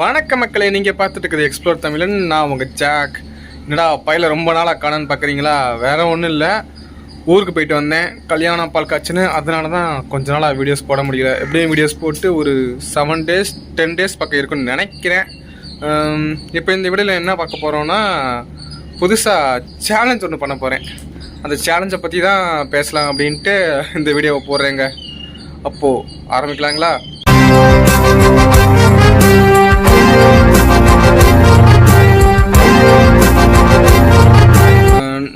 வணக்க மக்களை நீங்கள் பார்த்துட்டு இருக்கிறது எக்ஸ்ப்ளோர் தமிழன். நான் உங்கள் ஜாக் என்னடா பையில ரொம்ப நாளாக காணன்னு பார்க்குறீங்களா வேற ஒன்றும் இல்லை. ஊருக்கு போயிட்டு வந்தேன். கல்யாணம் பால் காய்ச்சுன்னு. அதனால தான் கொஞ்ச நாளாக வீடியோஸ் போட முடியல. எப்படியும் வீடியோஸ் போட்டு ஒரு செவன் டேஸ் டென் டேஸ் பக்கம் இருக்குன்னு நினைக்கிறேன். இப்போ இந்த வீடியோவில் என்ன பார்க்க போகிறோன்னா புதுசாக சேலஞ்ச் ஒன்று பண்ண போகிறேன் அந்த சேலஞ்சை பற்றி தான் பேசலாம் அப்படின்ட்டு இந்த வீடியோவை போடுறேங்க. அப்போது ஆரம்பிக்கலாங்களா?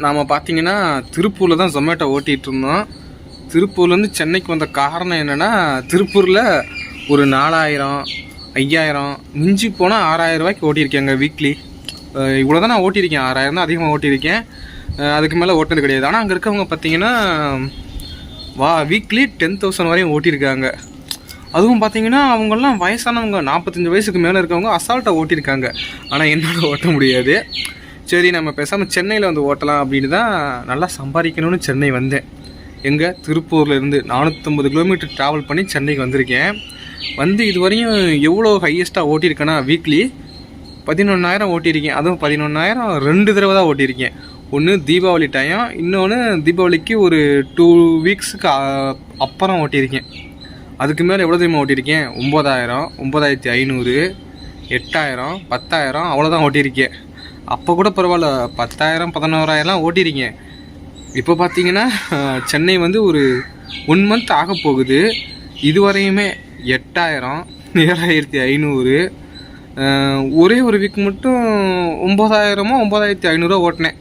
நாம் பார்த்தீங்கன்னா திருப்பூரில் தான் ஜொமேட்டோ ஓட்டிகிட்டு இருந்தோம். திருப்பூர்லேருந்து சென்னைக்கு வந்த காரணம் என்னென்னா திருப்பூரில் ஒரு நாலாயிரம் ஐயாயிரம் மிஞ்சி போனால் ஆறாயிரம் ரூபாய்க்கு ஓட்டியிருக்கேங்க வீக்லி இவ்வளோ தான் நான் ஓட்டியிருக்கேன். ஆறாயிரம் தான் அதிகமாக ஓட்டியிருக்கேன். அதுக்கு மேலே ஓட்டினது கிடையாது. ஆனால் அங்கே இருக்கவங்க பார்த்தீங்கன்னா வா வீக்லி டென் தௌசண்ட் வரையும் ஓட்டியிருக்காங்க. அதுவும் பார்த்தீங்கன்னா அவங்கெல்லாம் வயசானவங்க நாற்பத்தஞ்சு வயசுக்கு மேலே இருக்கவங்க அசால்ட்டாக ஓட்டியிருக்காங்க. ஆனால் என்னால் ஓட்ட முடியாது. சரி நம்ம பேசாமல் சென்னையில் வந்து ஓட்டலாம் அப்படின்னு தான் நல்லா சம்பாதிக்கணும்னு சென்னை வந்தேன். எங்கே? திருப்பூர்லேருந்து நானூற்றம்பது கிலோமீட்டர் ட்ராவல் பண்ணி சென்னைக்கு வந்திருக்கேன். வந்து இது வரையும் எவ்வளோ ஹையஸ்ட்டாக ஓட்டியிருக்கேன்னா வீக்லி பதினொன்றாயிரம் ஓட்டியிருக்கேன். அதுவும் பதினொன்றாயிரம் ரெண்டு தடவை தான் ஓட்டியிருக்கேன். ஒன்று தீபாவளி டைம் இன்னொன்று தீபாவளிக்கு ஒரு டூ வீக்ஸுக்கு அப்புறம் ஓட்டியிருக்கேன். அதுக்கு மேலே எவ்வளோ தெரியுமா ஓட்டியிருக்கேன்? ஒம்பதாயிரம் ஒம்பதாயிரத்தி ஐநூறு எட்டாயிரம் பத்தாயிரம் அவ்வளோதான் ஓட்டியிருக்கேன். அப்போ கூட பரவாயில்ல பத்தாயிரம் பதினோராயிரம்லாம் ஓட்டிருக்கீங்க. இப்போ பார்த்தீங்கன்னா சென்னை வந்து ஒரு ஒன் மந்த் ஆக போகுது. இதுவரையுமே எட்டாயிரம் ஏழாயிரத்தி ஐநூறு ஒரே ஒரு வீக் மட்டும் ஒம்பதாயிரமோ ஒம்பதாயிரத்தி ஐநூறுரூவா ஓட்டினேன்.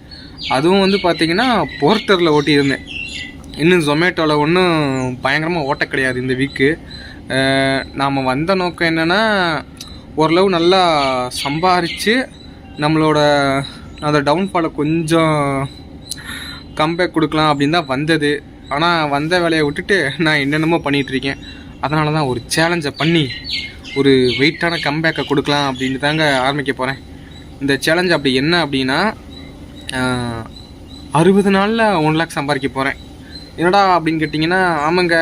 அதுவும் வந்து பார்த்திங்கன்னா போர்ட்டரில் ஓட்டியிருந்தேன். இன்னும் ஜொமேட்டோவில் ஒன்றும் பயங்கரமாக ஓட்ட கிடையாது இந்த வீக்கு நாம் வந்த நோக்கம் என்னென்னா ஓரளவு நல்லா சம்பாரித்து நம்மளோட அந்த டவுன்ஃபாலை கொஞ்சம் கம்பேக் கொடுக்கலாம் அப்படின்னு தான் வந்தது. ஆனால் வந்த வேலையை விட்டுட்டு நான் என்னென்னமோ பண்ணிகிட்ருக்கேன் அதனால தான் ஒரு சேலஞ்சை பண்ணி ஒரு வெயிட்டான கம்பேக்கை கொடுக்கலாம் அப்படின்னு தாங்க ஆரம்பிக்க போகிறேன் இந்த சேலஞ்ச் அப்படி என்ன அப்படின்னா அறுபது நாளில் ஒன் லேக் சம்பாதிக்க போகிறேன் என்னடா அப்படின்னு கேட்டிங்கன்னா ஆமாங்க.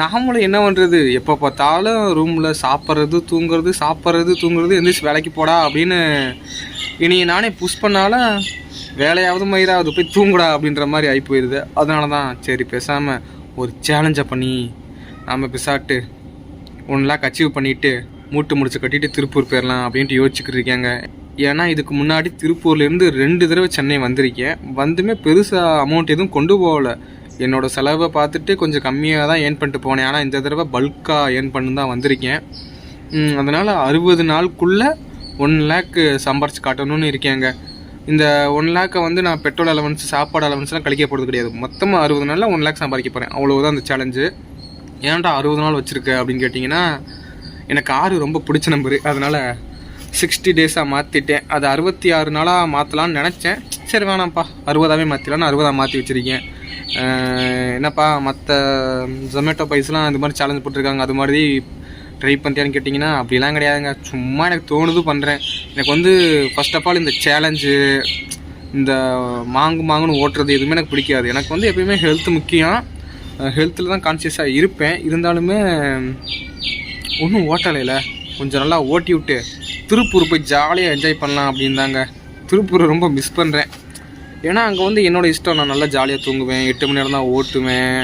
நாமளும் என்ன பண்ணுறது எப்போ பார்த்தாலும் ரூமில் சாப்பிட்றது தூங்குறது சாப்பிட்றது தூங்குறது எந்திரிச்சு வேலைக்கு போடா அப்படின்னு இனி நானே புஷ் பண்ணாலும் வேலையாவது மயிராவது போய் தூங்குடா அப்படின்ற மாதிரி ஆகி போயிடுது அதனால தான் சரி பேசாமல் ஒரு சேலஞ்சை பண்ணி நாம் பிசாட்டு ஒன் லேக் அச்சீவ் பண்ணிவிட்டு மூட்டு முடிச்சு கட்டிட்டு திருப்பூர் போயிடலாம் அப்படின்ட்டு யோசிச்சுக்கிட்டு இருக்காங்க. ஏன்னா இதுக்கு முன்னாடி திருப்பூர்லேருந்து ரெண்டு தடவை சென்னை வந்திருக்கேன். வந்துமே பெருசாக அமௌண்ட் எதுவும் கொண்டு போகல. என்னோட செலவை பார்த்துட்டு கொஞ்சம் கம்மியாக தான் ஏர்ன் பண்ணிட்டு போனேன். ஆனால் இந்த தடவை பல்காக ஏர்ன் பண்ணு தான் வந்திருக்கேன். அதனால் அறுபது நாளுக்குள்ளே ஒன் லேக்கு சம்பாரிச்சு காட்டணும்னு இருக்கேங்க. இந்த ஒன் லேக்கை வந்து நான் பெட்ரோல் அலவன்ஸ் சாப்பாடு அலவன்ஸ்லாம் கழிக்க போகிறது கிடையாது. மொத்தமாக அறுபது நாளில் ஒன் லேக் சம்பாதிக்க போகிறேன் அவ்வளோதான் அந்த சேலஞ்சு ஏன்டா அறுபது நாள் வச்சுருக்க அப்படின்னு கேட்டிங்கன்னா எனக்கு ஆறு ரொம்ப பிடிச்ச நம்பரு அதனால் சிக்ஸ்டி டேஸாக மாற்றிட்டேன் அது அறுபத்தி ஆறு நாளாக மாற்றலான்னு நினச்சேன். சரி வேணாம்ப்பா. அறுபதாவே மாற்றிடலான்னு அறுபதாக மாற்றி வச்சுருக்கேன். என்னப்பா மற்ற ஜொமேட்டோ பைஸ்லாம் இந்த மாதிரி சேலஞ்ச் போட்டிருக்காங்க அது மாதிரி ட்ரை பண்ணிட்டியான்னு கேட்டிங்கன்னா அப்படிலாம் கிடையாதுங்க. சும்மா எனக்கு தோணுது பண்ணுறேன் எனக்கு வந்து ஃபர்ஸ்ட் ஆஃப் ஆல் இந்த சேலஞ்சு இந்த மாங்கு மாங்குன்னு ஓட்டுறது எதுவுமே எனக்கு பிடிக்காது. எனக்கு வந்து எப்பயுமே ஹெல்த் முக்கியம். ஹெல்த்தில் தான் கான்சியஸாக இருப்பேன். இருந்தாலுமே ஒன்றும் ஓட்டலைல கொஞ்சம் நல்லா ஓட்டி விட்டு திருப்பூர் போய் ஜாலியாக என்ஜாய் பண்ணலாம் அப்படின்னாங்க திருப்பூரை ரொம்ப மிஸ் பண்ணுறேன் ஏன்னா அங்கே வந்து என்னோட இஷ்டம் நான் நல்லா ஜாலியாக தூங்குவேன் எட்டு மணி நேரம் தான் ஓட்டுவேன்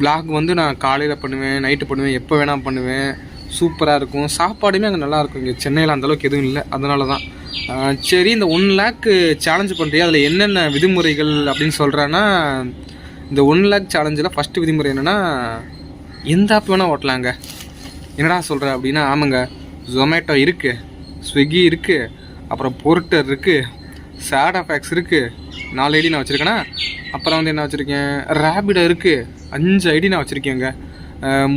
vlog வந்து நான் காலையில் பண்ணுவேன் நைட்டு பண்ணுவேன் எப்போ வேணால் பண்ணுவேன். சூப்பராக இருக்கும். சாப்பாடுமே அங்கே நல்லாயிருக்கும் இங்கே சென்னையில் அந்தளவுக்கு எதுவும் இல்லை. அதனால தான் சரி இந்த ஒன் லேக்கு சேலஞ்ச் பண்ணுறியா அதில் என்னென்ன விதிமுறைகள் அப்படின்னு சொல்கிறேன்னா இந்த ஒன் லேக் சேலஞ்சில் ஃபஸ்ட்டு விதிமுறை என்னென்னா எந்த ஆப் வேணால் ஓட்டலாங்க. என்னடா சொல்கிற அப்படின்னா ஆமாங்க ஜொமேட்டோ இருக்குது ஸ்விக்கி இருக்குது அப்புறம் போர்ட்டர் இருக்குது சேட் ஃபேக்ஸ் இருக்குது நாலு ஐடி நான் வச்சுருக்கேன்னா அப்புறம் வந்து என்ன வச்சுருக்கேன்? ரேபிடோ இருக்குது அஞ்சு ஐடி நான் வச்சுருக்கேங்க.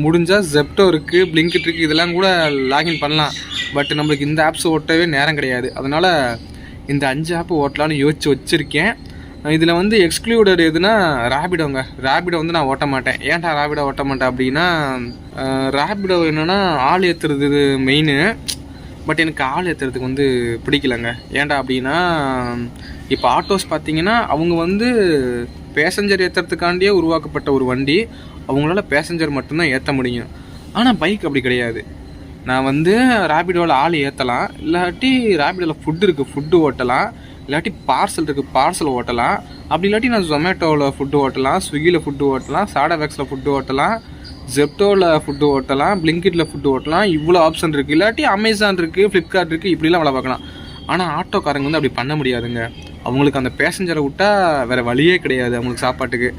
முடிஞ்சால் ஜெப்டோ இருக்குது பிளிங்கிட் இருக்குது இதெல்லாம் கூட லாகின் பண்ணலாம். பட் நம்மளுக்கு இந்த ஆப்ஸ் ஓட்டவே நேரம் கிடையாது. அதனால் இந்த அஞ்சு ஆப் ஓட்டலான்னு யோசிச்சு வச்சுருக்கேன். இதில் வந்து எக்ஸ்க்ளூடட் எதுனா ரேபிடோங்க ரேபிடோ வந்து நான் ஓட்ட மாட்டேன். ஏன்டா ரேபிடோ ஓட்ட மாட்டேன் அப்படின்னா ரேபிடோ என்னென்னா ஆள் ஏற்றுறது மெயினு மெயின் பட் எனக்கு ஆள் ஏற்றுறதுக்கு வந்து பிடிக்கலங்க. ஏன்டா அப்படின்னா இப்போ ஆட்டோஸ் பார்த்தீங்கன்னா அவங்க வந்து பேசஞ்சர் ஏற்றுறதுக்காண்டியே உருவாக்கப்பட்ட ஒரு வண்டி. அவங்களால பேசஞ்சர் மட்டும்தான் ஏற்ற முடியும். ஆனால் பைக் அப்படி கிடையாது. நான் வந்து ரேபிடோவில் ஆள் ஏற்றலாம் இல்லாட்டி ரேபிடோவில் ஃபுட்டு இருக்குது ஃபுட்டு ஓட்டலாம். இல்லாட்டி பார்சல் இருக்குது பார்சல் ஓட்டலாம். அப்படி இல்லாட்டி நான் ஜொமேட்டோவில் ஃபுட்டு ஓட்டலாம் ஸ்விக்கியில் ஃபுட்டு ஓட்டலாம் சாடாவேக்ஸில் ஃபுட்டு ஓட்டலாம். ஜெப்டோவில் ஃபுட்டு ஓட்டலாம் பிளிங்கிட்டில் ஃபுட்டு ஓட்டலாம் இவ்வளோ ஆப்ஷன் இருக்குது இல்லாட்டி அமேசான் இருக்குது ஃப்ளிப்கார்ட் இருக்குது இப்படிலாம் வேலை பார்க்கலாம். ஆனால் ஆட்டோக்காரங்க வந்து அப்படி பண்ண முடியாதுங்க. அவங்களுக்கு அந்த பேசஞ்சரை விட்டால் வேறு வழியே கிடையாது அவங்களுக்கு சாப்பாட்டுக்கு.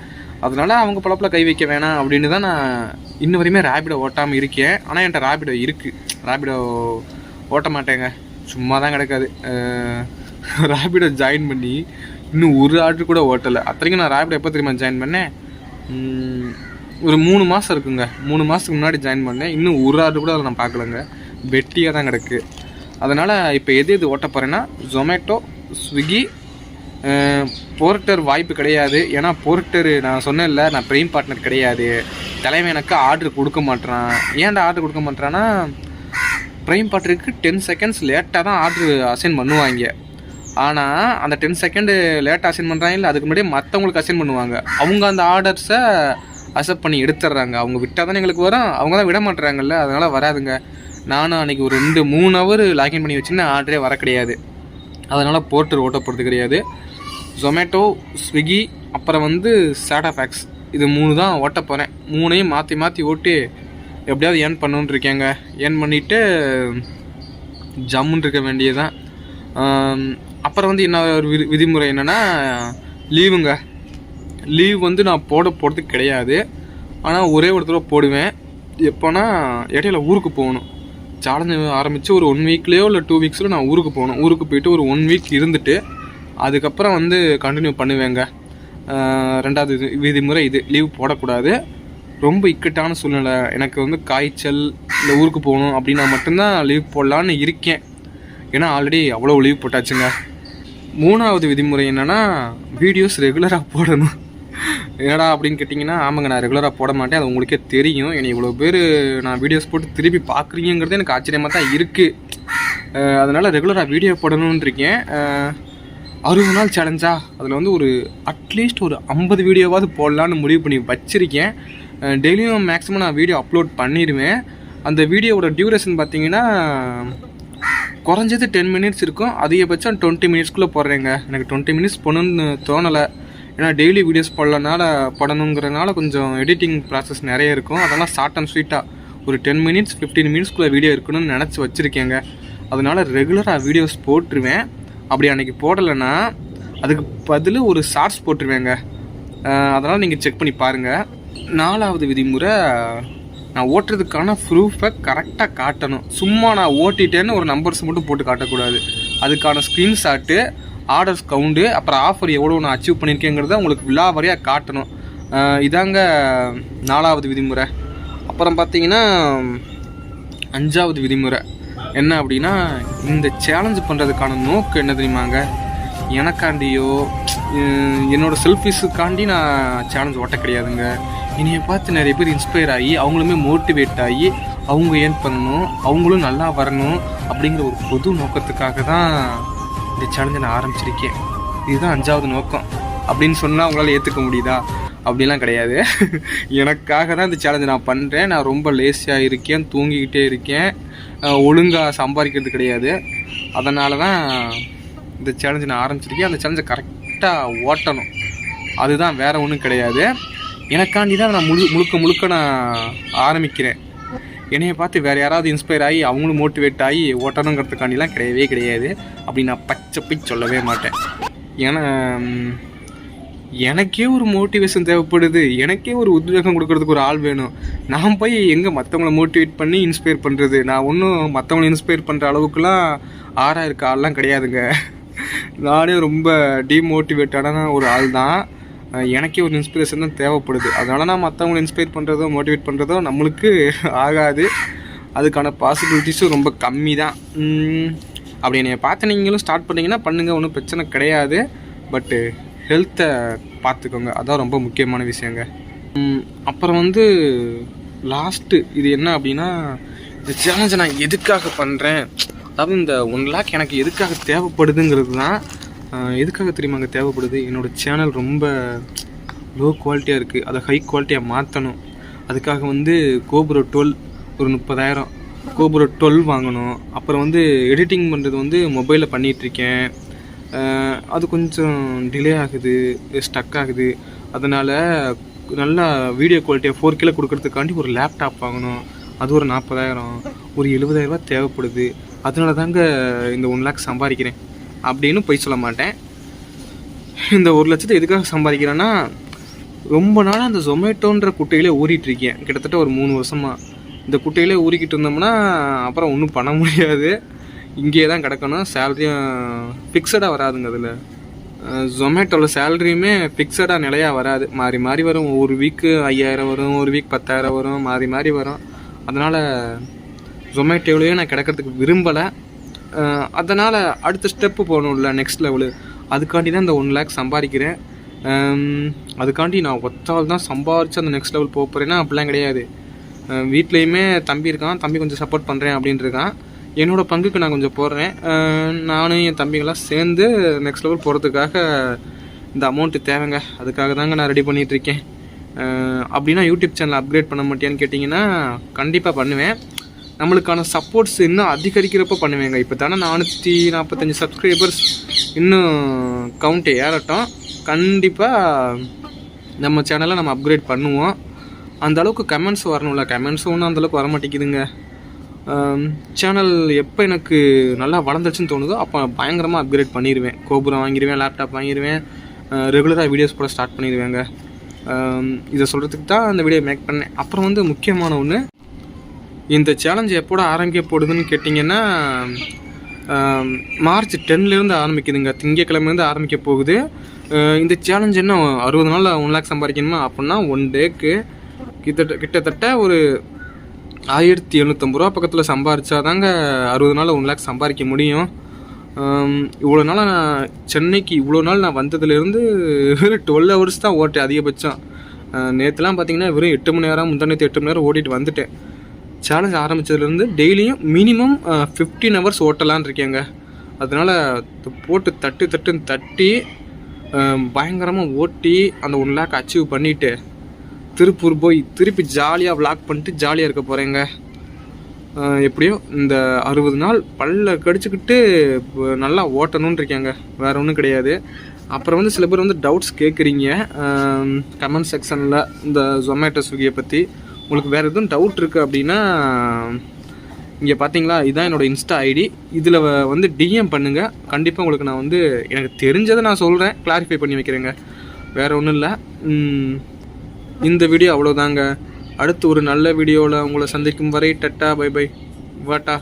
அதனால் அவங்க பழப்பில் கை வைக்க வேணாம் அப்படின்னு தான் நான் இன்ன வரையுமே ரேபிடோ ஓட்டாமல் இருக்கேன். ஆனால் என்கிட்ட ரேபிடோ இருக்குது ரேபிடோ ஓட்ட மாட்டேங்க. சும்மா தான் கிடக்காது ரேபிடோ ஜாயின் பண்ணி இன்னும் ஒரு ஆர்டர் கூட ஓட்டலை. அத்தனைக்கும் நான் ரேபிடோ எப்போ தெரியுமா ஜாயின் பண்ணேன்? ஒரு மூணு மாதம் இருக்குங்க. மூணு மாதத்துக்கு முன்னாடி ஜாயின் பண்ணேன். இன்னும் ஒரு ஆர்டர் கூட அதில் நான் பார்க்கலங்க. வெட்டியாக தான் கிடக்கு. அதனால் இப்போ எது எது ஓட்ட போகிறேன்னா ஜொமேட்டோ ஸ்விக்கி போர்ட்டர் வாய்ப்பு கிடையாது. ஏன்னா போர்ட்டர் நான் சொன்னேன்ல நான் ப்ரைம் பார்ட்னர் கிடையாது. தலைவன் எனக்கு ஆர்டர் கொடுக்க மாட்றான். ஏன்டா ஆர்டர் கொடுக்க மாட்றான்னா ப்ரைம் பார்ட்னருக்கு டென் செகண்ட்ஸ் லேட்டாக தான் ஆர்டர் அசைன் பண்ணுவாங்க. ஆனால் அந்த டென் செகண்டு லேட்டாக அசைன் பண்ணுறாங்க இல்லை அதுக்கு முன்னாடியே மற்றவங்களுக்கு அசைன் பண்ணுவாங்க. அவங்க அந்த ஆர்டர்ஸை அக்செப்ட் பண்ணி எடுத்துடுறாங்க அவங்க விட்டால் தானே எங்களுக்கு வரும். அவங்க தான் விட மாட்டுறாங்கல்ல அதனால் வராதுங்க. நானும் அன்றைக்கி ஒரு ரெண்டு மூணு ஹவர் லாகின் பண்ணி வச்சுன்னா ஆர்டரே வர கிடையாது. அதனால் போர்ட்டர் ஓட்ட போகிறது கிடையாது. ஜொமேட்டோ ஸ்விக்கி அப்புறம் வந்து சாட்டாஃபேக்ஸ் இது மூணு தான் ஓட்ட போகிறேன் மூணையும் மாற்றி மாற்றி ஓட்டி எப்படியாவது ஏர்ன் பண்ணணுன்னு இருக்கேங்க. ஏர்ன் பண்ணிவிட்டு ஜம்முன்னு இருக்க வேண்டியதுதான். தான் அப்புறம் வந்து என்ன ஒரு விதி விதிமுறை என்னென்னா லீவுங்க லீவ் வந்து நான் போட போகிறது கிடையாது. ஆனால் ஒரே ஒரு தடவை போடுவேன். எப்போனா இடையில ஊருக்கு போகணும். சேலஞ்சு ஆரம்பித்து ஒரு ஒன் வீக்லேயோ இல்லை டூ வீக்ஸில் நான் ஊருக்கு போகணும். ஊருக்கு போயிட்டு ஒரு ஒன் வீக் இருந்துட்டு அதுக்கப்புறம் வந்து கண்டினியூ பண்ணுவேங்க. ரெண்டாவது இது விதிமுறை இது. லீவ் போடக்கூடாது. ரொம்ப இக்கட்டான சூழ்நிலை. எனக்கு வந்து காய்ச்சல் இல்லை ஊருக்கு போகணும் அப்படின்னா மட்டும்தான் லீவ் போடலான்னு இருக்கேன். ஏன்னா ஆல்ரெடி அவ்வளோ லீவ் போட்டாச்சுங்க. மூணாவது விதிமுறை என்னென்னா வீடியோஸ் ரெகுலராக போடணும். என்னடா அப்படின்னு கேட்டிங்கன்னா ஆமாங்க நான் ரெகுலராக போட மாட்டேன். அது உங்களுக்கே தெரியும். என்னை இவ்வளோ பேர் நான் வீடியோஸ் போட்டு திருப்பி பார்க்குறீங்கிறது எனக்கு ஆச்சரியமாக தான் இருக்குது அதனால் ரெகுலராக வீடியோ போடணும்னு இருக்கேன். அறுபது நாள் சேலஞ்சா அதில் வந்து ஒரு அட்லீஸ்ட் ஒரு ஐம்பது வீடியோவாவது போடலான்னு முடிவு பண்ணி வச்சுருக்கேன். டெய்லியும் மேக்ஸிமம் நான் வீடியோ அப்லோட் பண்ணிடுவேன் அந்த வீடியோவோட டியூரேஷன் பார்த்தீங்கன்னா குறைஞ்சது டென் மினிட்ஸ் இருக்கும். அதிகபட்சம் டுவெண்ட்டி மினிட்ஸ்க்குள்ளே போடுறேங்க. எனக்கு டுவெண்ட்டி மினிட்ஸ் போகணுன்னு தோணலை. ஏன்னா டெய்லி வீடியோஸ் போடலனால படணுங்கிறனால கொஞ்சம் எடிட்டிங் ப்ராசஸ் நிறைய இருக்கும். அதெல்லாம் ஷார்ட் அண்ட் ஸ்வீட்டாக ஒரு டென் மினிட்ஸ் ஃபிஃப்டீன் மினிட்ஸ்க்குள்ளே வீடியோ இருக்கணும்னு நினச்சி வச்சுருக்கேங்க. அதனால ரெகுலராக வீடியோஸ் போட்டுருவேன். அப்படி அன்னைக்கு போடலைன்னா அதுக்கு பதில் ஒரு ஷார்ட்ஸ் போட்டுருவேங்க. அதனால் நீங்கள் செக் பண்ணி பாருங்கள் நாலாவது விதிமுறை நான் ஓட்டுறதுக்கான ப்ரூஃபை கரெக்டாக காட்டணும். சும்மா நான் ஓட்டிட்டேன்னு ஒரு நம்பர்ஸ் மட்டும் போட்டு காட்டக்கூடாது. அதுக்கான ஸ்க்ரீன்ஷாட்டு ஆர்டர்ஸ் கவுண்டு அப்புறம் ஆஃபர் எவ்வளோ நான் அச்சீவ் பண்ணியிருக்கேங்கிறத உங்களுக்கு விழாவரியாக காட்டணும். இதாங்க நாலாவது விதிமுறை. அப்புறம் பார்த்தீங்கன்னா அஞ்சாவது விதிமுறை. என்ன அப்படின்னா இந்த சேலஞ்சு பண்ணுறதுக்கான நோக்கம் என்ன தெரியுமாங்க? எனக்காண்டியோ என்னோடய என்னோட செல்ஃபிஸுக்காண்டி நான் சேலஞ்ச் ஓட்ட கிடையாதுங்க. என்னையை பார்த்து நிறைய பேர் இன்ஸ்பயர் ஆகி அவங்களுமே மோட்டிவேட் ஆகி அவங்க ஏன் பண்ணணும் அவங்களும் நல்லா வரணும் அப்படிங்கிற ஒரு பொது நோக்கத்துக்காக தான் இந்த சேலஞ்சை நான் ஆரம்பிச்சிருக்கேன். இதுதான் அஞ்சாவது நோக்கம். அப்படின்னு சொன்னால் உங்களால் ஏற்றுக்க முடியுதா? அப்படிலாம் கிடையாது. எனக்காக தான் இந்த சேலஞ்சை நான் பண்ணுறேன் நான் ரொம்ப லேசியாக இருக்கேன் தூங்கிக்கிட்டே இருக்கேன். ஒழுங்காக சம்பாதிக்கிறது கிடையாது. அதனால தான் இந்த சேலஞ்சை நான் ஆரம்பிச்சிருக்கேன். அந்த சேலஞ்சை கரெக்டாக ஓட்டணும். அதுதான் வேறு ஒன்றும் கிடையாது. எனக்காண்டி தான் நான் முழு முழுக்க முழுக்க நான் ஆரம்பிக்கிறேன். என்னையை பார்த்து வேறு யாராவது இன்ஸ்பயர் ஆகி அவங்களும் மோட்டிவேட் ஆகி ஓட்டணுங்கிறதுக்காண்டிலாம் கிடையவே கிடையாது அப்படி நான் பச்சை போய் சொல்லவே மாட்டேன். ஏன்னா எனக்கே ஒரு மோட்டிவேஷன் தேவைப்படுது. எனக்கே ஒரு உத்வேகம் கொடுக்கறதுக்கு ஒரு ஆள் வேணும். நான் போய் எங்கே மற்றவங்கள மோட்டிவேட் பண்ணி இன்ஸ்பயர் பண்ணுறது நான் ஒன்றும் மற்றவங்கள இன்ஸ்பயர் பண்ணுற அளவுக்குலாம் ஆறாக இருக்க ஆள்லாம் கிடையாதுங்க. நானே ரொம்ப டீமோட்டிவேட்டடான ஒரு ஆள் தான் எனக்கே ஒரு இன்ஸ்பிரேஷன் தான் தேவைப்படுது. அதனால நான் மற்றவங்களை இன்ஸ்பைர் பண்ணுறதோ மோட்டிவேட் பண்ணுறதோ நம்மளுக்கு ஆகாது. அதுக்கான பாசிபிலிட்டிஸும் ரொம்ப கம்மி தான் அப்படி என்னை பார்த்து நீங்களும் ஸ்டார்ட் பண்ணீங்கன்னா பண்ணுங்கள் ஒன்றும் பிரச்சனை கிடையாது. பட்டு ஹெல்த்தை பார்த்துக்கோங்க. அதான் ரொம்ப முக்கியமான விஷயங்க. அப்புறம் வந்து லாஸ்ட்டு இது என்ன அப்படின்னா இந்த சேலஞ்சை நான் எதுக்காக பண்ணுறேன் அதாவது இந்த ஒன் லேக் எனக்கு எதுக்காக தேவைப்படுதுங்கிறது தான் எதுக்காக தெரியுமா அங்கே தேவைப்படுது? என்னோடய சேனல் ரொம்ப லோ குவாலிட்டியாக இருக்குது அதை ஹை குவாலிட்டியாக மாற்றணும் அதுக்காக வந்து கோபுரோ டுவெல் ஒரு முப்பதாயிரம். கோபுரோ டுவெல் வாங்கணும். அப்புறம் வந்து எடிட்டிங் பண்ணுறது வந்து மொபைலில் பண்ணிகிட்ருக்கேன் அது கொஞ்சம் டிலே ஆகுது. ஸ்டக் ஆகுது. அதனால் நல்லா வீடியோ குவாலிட்டியாக ஃபோர் கிலோ கொடுக்கறதுக்காண்டி ஒரு லேப்டாப் வாங்கணும். அது ஒரு நாற்பதாயிரம் ஒரு எழுபதாயிரரூபா தேவைப்படுது. அதனால தாங்க இந்த ஒன் லேக் சம்பாதிக்கிறேன். அப்படின்னு பொய் சொல்ல மாட்டேன். இந்த ஒரு லட்சத்தை எதுக்காக சம்பாதிக்கிறேன்னா ரொம்ப நாளாக அந்த ஜொமேட்டோன்ற குட்டையிலே ஊறிட்டு இருக்கேன். கிட்டத்தட்ட ஒரு மூணு வருஷமாக இந்த குட்டையிலே ஊறிக்கிட்டு இருந்தோம்னா அப்புறம் ஒன்றும் பண்ண முடியாது. இங்கேயே தான் கிடக்கணும். சேலரியும் ஃபிக்ஸடாக வராதுங்க அதில். ஜொமேட்டோவில் சேலரியுமே ஃபிக்ஸடாக நிலையாக வராது. மாறி மாறி வரும். ஒரு வீக்கு ஐயாயிரம் வரும். ஒரு வீக் பத்தாயிரம் வரும். மாறி மாறி வரும். அதனால் ஜொமேட்டோவிலையும் நான் கிடக்கிறதுக்கு விரும்பலை. அதனால் அடுத்த ஸ்டெப்பு போகணும்ல நெக்ஸ்ட் லெவலு அதுக்காண்டி தான் இந்த ஒன் லேக் சம்பாதிக்கிறேன். அதுக்காண்டி நான் ஒத்தால் தான் சம்பாரித்து அந்த நெக்ஸ்ட் லெவல் போக போகிறேன்னா அப்படிலாம் கிடையாது. வீட்லேயுமே தம்பி இருக்கான் தம்பி கொஞ்சம் சப்போர்ட் பண்ணுறேன் அப்படின்ட்டு இருக்கான். என்னோட பங்குக்கு நான் கொஞ்சம் போடுறேன். நானும் என் தம்பிங்கெல்லாம் சேர்ந்து நெக்ஸ்ட் லெவல் போகிறதுக்காக இந்த அமௌண்ட்டு தேவைங்க. அதுக்காக தாங்க நான் ரெடி பண்ணிகிட்ருக்கேன் அப்படின்னா யூடியூப் சேனல் அப்கிரேட் பண்ண மாட்டியான்னு கேட்டிங்கன்னா கண்டிப்பாக பண்ணுவேன். நம்மளுக்கான சப்போர்ட்ஸ் இன்னும் அதிகரிக்கிறப்ப பண்ணுவேங்க. இப்போ தானே நானூற்றி நாற்பத்தஞ்சு சப்ஸ்கிரைபர்ஸ் இன்னும் கவுண்ட் ஏறட்டும். கண்டிப்பாக நம்ம சேனலை நம்ம அப்கிரேட் பண்ணுவோம். அந்த அளவுக்கு கமெண்ட்ஸ் வரணும்ல. கமெண்ட்ஸும் ஒன்றும் அந்தளவுக்கு வர மாட்டேங்குதுங்க சேனல் எப்போ எனக்கு நல்லா வளர்ந்துச்சுன்னு தோணுதோ அப்போ பயங்கரமாக அப்கிரேட் பண்ணிடுவேன் கோபுரம் வாங்கிடுவேன் லேப்டாப் வாங்கிடுவேன் ரெகுலராக வீடியோஸ் கூட ஸ்டார்ட் பண்ணிடுவேங்க இதை சொல்கிறதுக்கு தான் அந்த வீடியோ மேக் பண்ணேன். அப்புறம் வந்து முக்கியமான ஒன்று இந்த சேலஞ்ச் எப்போட ஆரம்பிக்க போடுதுன்னு கேட்டிங்கன்னா மார்ச் டென்லேருந்து ஆரம்பிக்குதுங்க. திங்கக்கிழமைலேருந்து ஆரம்பிக்க போகுது. இந்த சேலஞ்ச் என்ன அறுபது நாளில் ஒன் லேக் சம்பாதிக்கணுமா? அப்படின்னா ஒன் டேக்கு கிட்டத்தட்ட கிட்டத்தட்ட ஒரு ஆயிரத்தி எழுநூற்றம்பது ரூபா பக்கத்தில் சம்பாரிச்சாதாங்க அறுபது நாளில் ஒன் லேக் சம்பாதிக்க முடியும். இவ்வளோ நாள் நான் சென்னைக்கு இவ்வளோ நாள் நான் வந்ததுலேருந்து வெறும் டுவெல் ஹவர்ஸ் தான் ஓட்டேன் அதிகபட்சம். நேற்றுலாம் பார்த்தீங்கன்னா வெறும் எட்டு மணி நேரம் முந்தானத்து எட்டு மணி நேரம் ஓட்டிட்டு வந்துட்டேன். சேலஞ்ச் ஆரம்பித்ததுலேருந்து டெய்லியும் மினிமம் ஃபிஃப்டீன் ஹவர்ஸ் ஓட்டலான் இருக்கேங்க. அதனால் போட்டு தட்டு தட்டுன்னு தட்டி பயங்கரமாக ஓட்டி அந்த ஒன் லேக் அச்சீவ் பண்ணிவிட்டு திருப்பூர் போய் திருப்பி ஜாலியாக விளாக் பண்ணிட்டு ஜாலியாக இருக்க போகிறேங்க எப்படியோ இந்த அறுபது நாள் பல்ல கடிச்சுக்கிட்டு நல்லா ஓட்டணும்னு இருக்கேங்க. வேறு ஒன்றும் கிடையாது. அப்புறம் வந்து சில பேர் வந்து டவுட்ஸ் கேட்குறீங்க கமெண்ட் செக்ஷனில் இந்த ஜொமேட்டோ ஸ்விக்கியை பற்றி உங்களுக்கு வேறு எதுவும் டவுட் இருக்குது அப்படின்னா இங்கே பார்த்தீங்களா இதுதான் என்னோட இன்ஸ்டா ஐடி இதில் வந்து டிஎம் பண்ணுங்கள் கண்டிப்பாக உங்களுக்கு நான் வந்து எனக்கு தெரிஞ்சதை நான் சொல்கிறேன் கிளாரிஃபை பண்ணி வைக்கிறேங்க. வேறு ஒன்றும் இல்லை. இந்த வீடியோ அவ்வளோதாங்க அடுத்து ஒரு நல்ல வீடியோவில் உங்களை சந்திக்கும் வரை டட்டா பை பை வாட்டா.